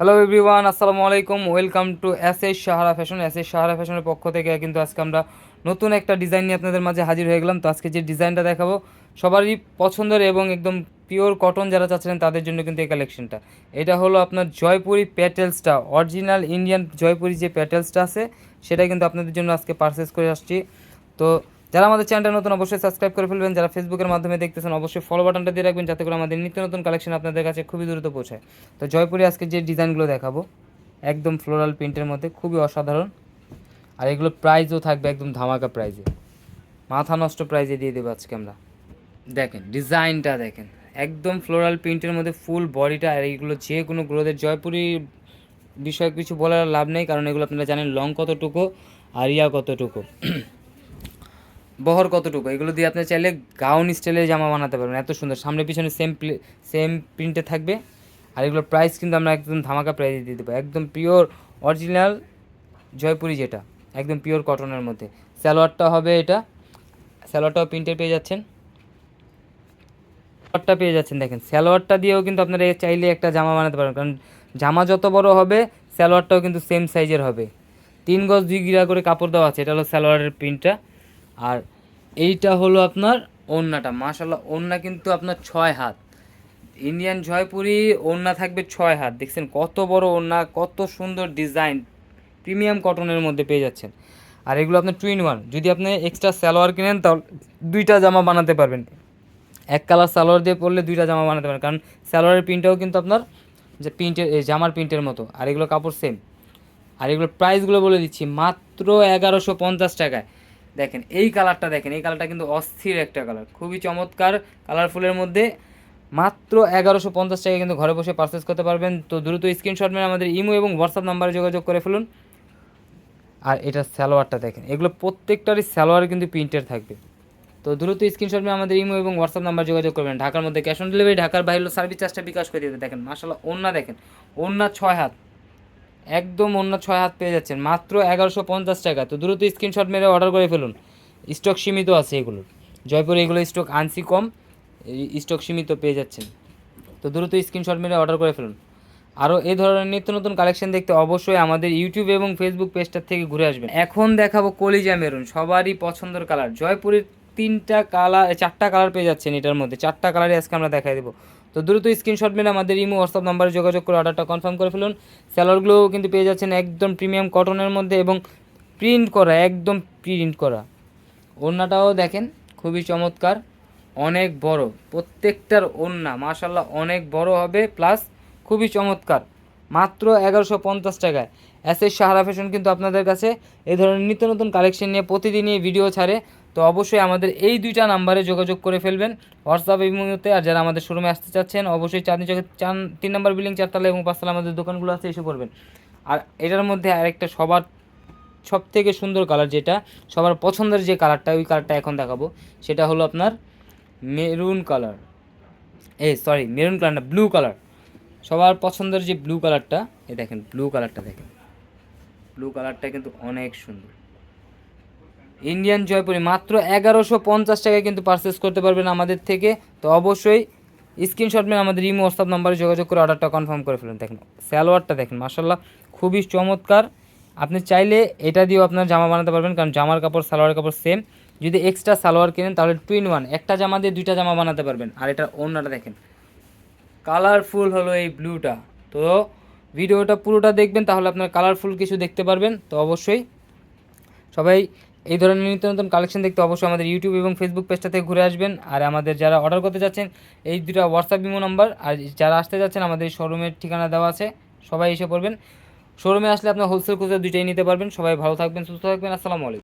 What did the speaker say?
Hello everyone আসসালামু আলাইকুম welcome to S S Sahara fashion S S Sahara ফ্যাশনের পক্ষ থেকে কিন্তু আজকে আমরা নতুন একটা ডিজাইন নিয়ে আপনাদের মাঝে হাজির হয়ে গেলাম। তো আজকে যে ডিজাইনটা দেখাবো, সবারই পছন্দের এবং একদম পিওর কটন যারা চাচ্ছিলেন, তাদের জন্য কিন্তু এই কালেকশনটা এটা হলো আপনার জয়পুরি প্যাটেলসটা অরিজিনাল ইন্ডিয়ান জয়পুরি যে প্যাটেলসটা আছে সেটা কিন্তু আপনাদের জন্য আজকে পারচেস করে আসছি। তো যারা আমাদের চ্যানেলটা নতুন অবশ্যই সাবস্ক্রাইব করে ফেলবেন, যারা ফেসবুকের মাধ্যমে দেখতেছেন অবশ্যই ফলো বাটনটা দিয়ে রাখবেন, যাতে করে আমাদের নিত্য নতুন কালেকশন আপনাদের কাছে খুবই দ্রুত পৌঁছায়। তো জয়পুরে আজকে যে ডিজাইনগুলো দেখাবো, একদম ফ্লোরাল প্রিন্টের মধ্যে, খুবই অসাধারণ। আর এগুলো প্রাইজও থাকবে একদম ধামাকা প্রাইজে মাথা নষ্ট প্রাইজে দিয়ে দেবো আজকে আমরা। দেখেন, ডিজাইনটা দেখেন। একদম ফ্লোরাল প্রিন্টের মধ্যে ফুল বডিটা আর এইগুলো যে কোনো গ্রোথের জয়পুরি বিষয়ে কিছু বলার লাভ নেই, কারণ এগুলো আপনারা জানেন লং কতটুকু আর ইয়া কতটুকু। বহর কতটুকু? এগুলো দিয়ে আপনি চাইলে গাউন স্টাইলে জামা বানাতে পারবেন। এত সুন্দর। সামনে পিছনে সেম সেম প্রিন্টে থাকবে। আর এগুলোর প্রাইস কিন্তু আমরা একদম ধামাকা প্রাইসে দিয়ে দেবো। একদম পিওর অরিজিনাল জয়পুরি যেটা, একদম পিওর কটনের মধ্যে। স্যালোয়ারটা হবে এটা। স্যালোয়ারটাও প্রিন্টে পেয়ে যাচ্ছেন। সালোয়ারটা পেয়ে যাচ্ছেন, দেখেন। স্যালোয়ারটা দিয়েও কিন্তু আপনারা চাইলে একটা জামা বানাতে পারবেন। কারণ জামা যত বড় হবে স্যালোয়ারটাও কিন্তু সেম সাইজের হবে। তিন গজ দুই গিরা করে কাপড় দেওয়া আছে। এটা হলো স্যালোয়ারের প্রিন্টটা আর এইটা হলো আপনার ওড়নাটা মাশাল্লাহ ওড়না কিন্তু আপনার ছয় হাত। ইন্ডিয়ান জয়পুরি ওড়না থাকবে ছয় হাত। দেখছেন কত বড় ওড়না কত সুন্দর ডিজাইন, প্রিমিয়াম কটনের মধ্যে পেয়ে যাচ্ছেন। আর এগুলো আপনার টুইন ওয়ান। যদি আপনি এক্সট্রা সালোয়ার কিনেন, তাহলে দুইটা জামা বানাতে পারবেন। এক কালার সালোয়ার দিয়ে পরলে দুইটা জামা বানাতে পারেন কারণ সালোয়ারের প্রিন্টটাও কিন্তু আপনার যে প্রিন্টের জামার প্রিন্টের মতো। আর এগুলো কাপড় সেম আর এগুলোর প্রাইসগুলো বলে দিচ্ছি, মাত্র এগারোশো পঞ্চাশ টাকায়। দেখেন, এই কালারটা দেখেন, এই কালারটা কিন্তু অস্থির একটা কালার, খুবই চমৎকার, কালারফুলের মধ্যে মাত্র এগারোশো পঞ্চাশ টাকা কিন্তু ঘরে বসে পারচেস করতে পারবেন। তো দ্রুত স্ক্রিনশট মেরে আমাদের ইমো এবং হোয়াটসঅ্যাপ নাম্বারে যোগাযোগ করে ফেলুন। আর এটা স্যালোয়ারটা দেখেন, এগুলো প্রত্যেকটারই স্যালোয়ার কিন্তু প্রিন্টের থাকবে। তো দ্রুত স্ক্রিনশট নিয়ে আমাদের ইমো এবং হোয়াটসঅ্যাপ নাম্বার যোগাযোগ করবেন। ঢাকার মধ্যে ক্যাশ অন ডেলিভারি ঢাকার বাইরে সার্ভিস চার্জটা বিকাশ করে দিতে দেখেন মাসাল্লাহ ওন্না দেখেন ওন্না ছয় হাত। একদম অন্য ছয় হাত পেয়ে যাচ্ছেন। মাত্র এগারোশো পঞ্চাশ টাকা। তো দ্রুত স্ক্রিনশট মেরে অর্ডার করে ফেলুন। স্টক সীমিত আছে এগুলোর জয়পুরে এগুলো স্টক আনসি কম স্টক সীমিত পেয়ে যাচ্ছেন। তো দ্রুত স্ক্রিনশট মেরে অর্ডার করে ফেলুন। আরও এই ধরনের নিত্য নতুন কালেকশন দেখতে অবশ্যই আমাদের ইউটিউব এবং ফেসবুক পেজটার থেকে ঘুরে আসবেন। এখন দেখাবো কলিজা মেরুন, সবারই পছন্দের কালার জয়পুরের তিনটা কালার চারটা কালার পেয়ে যাচ্ছেন এটার মধ্যে। চারটা কালারই আজকে আমরা দেখাই দেবো। তো দ্রুত স্ক্রিনশট মেরে আমাদের ইমো হোয়াটসঅ্যাপ নাম্বারে যোগাযোগ করে অর্ডারটা কনফার্ম করে ফেলুন। স্যালোয়ারগুলোও কিন্তু পেয়ে যাচ্ছেন একদম প্রিমিয়াম কটনের মধ্যে এবং প্রিন্ট করা, একদম প্রিন্ট করা। ওড়নাটাও দেখেন, খুবই চমৎকার, অনেক বড়, প্রত্যেকটার ওড়না মাশাল্লাহ অনেক বড় হবে প্লাস খুবই চমৎকার, মাত্র এগারোশো পঞ্চাশ টাকায়। এস এস সাহারা ফ্যাশন কিন্তু আপনাদের কাছে এই ধরনের নিত্য নতুন কালেকশন নিয়ে প্রতিদিনই ভিডিও ছাড়ে। তো অবশ্যই আমাদের এই দুইটা নাম্বারে যোগাযোগ করে ফেলবেন হোয়াটসঅ্যাপ এই মুহূর্তে আর যারা আমাদের শোরুমে আসতে চাচ্ছেন, অবশ্যই চাঁদনি চোখে চান, তিন নম্বর বিল্ডিং চারতলা এবং পাঁচতলা আমাদের দোকানগুলো আছে, এসে পড়বেন। আর এটার মধ্যে আরেকটা সবার সব থেকে সুন্দর কালার যেটা, সবার পছন্দের যে কালারটা ওই কালারটা এখন দেখাবো, সেটা হলো আপনার মেরুন কালার এই সরি মেরুন কালার না ব্লু কালার সবার পছন্দের যে ব্লু কালারটা এ দেখেন ব্লু কালারটা দেখেন। ব্লু কালারটা কিন্তু অনেক সুন্দর। ইন্ডিয়ান জয়পুরি, মাত্র এগারোশো পঞ্চাশ টাকায় কিন্তু পারচেস করতে পারবেন আমাদের থেকে। তো অবশ্যই স্ক্রিনশট মেয়ে আমাদের ইমো হোয়াটসঅ্যাপ নাম্বারে যোগাযোগ করে অর্ডারটা কনফার্ম করে ফেলুন। দেখেন স্যালোয়ারটা দেখেন মাসাল্লাহ খুবই চমৎকার। আপনি চাইলে এটা দিয়েও আপনার জামা বানাতে পারবেন, কারণ জামার কাপড় সালোয়ারের কাপড় সেম যদি এক্সট্রা সালোয়ার কেনেন, তাহলে টুইন ওয়ান একটা জামা দিয়ে দুইটা জামা বানাতে পারবেন। আর এটা অন্যটা দেখেন কালারফুল হলো এই ব্লুটা তো ভিডিওটা পুরোটা দেখবেন, তাহলে আপনার কালারফুল কিছু দেখতে পারবেন। তো অবশ্যই সবাই এই ধরনের নিত্য নতুন কালেকশন দেখতে অবশ্যই আমাদের ইউটিউব এবং ফেসবুক পেজটা থেকে ঘুরে আসবেন। আর আমাদের যারা অর্ডার করতে যাচ্ছেন, এই দুটা হোয়াটসঅ্যাপ ইমো নাম্বার আর যারা আসতে যাচ্ছেন, আমাদের শোরুমের ঠিকানা দেওয়া আছে, সবাই এসে পড়বেন। শোরুমে আসলে আপনার হোলসেল খুচরা দুইটাই নিতে পারবেন। সবাই ভালো থাকবেন, সুস্থ থাকবেন। আসসালামু আলাইকুম।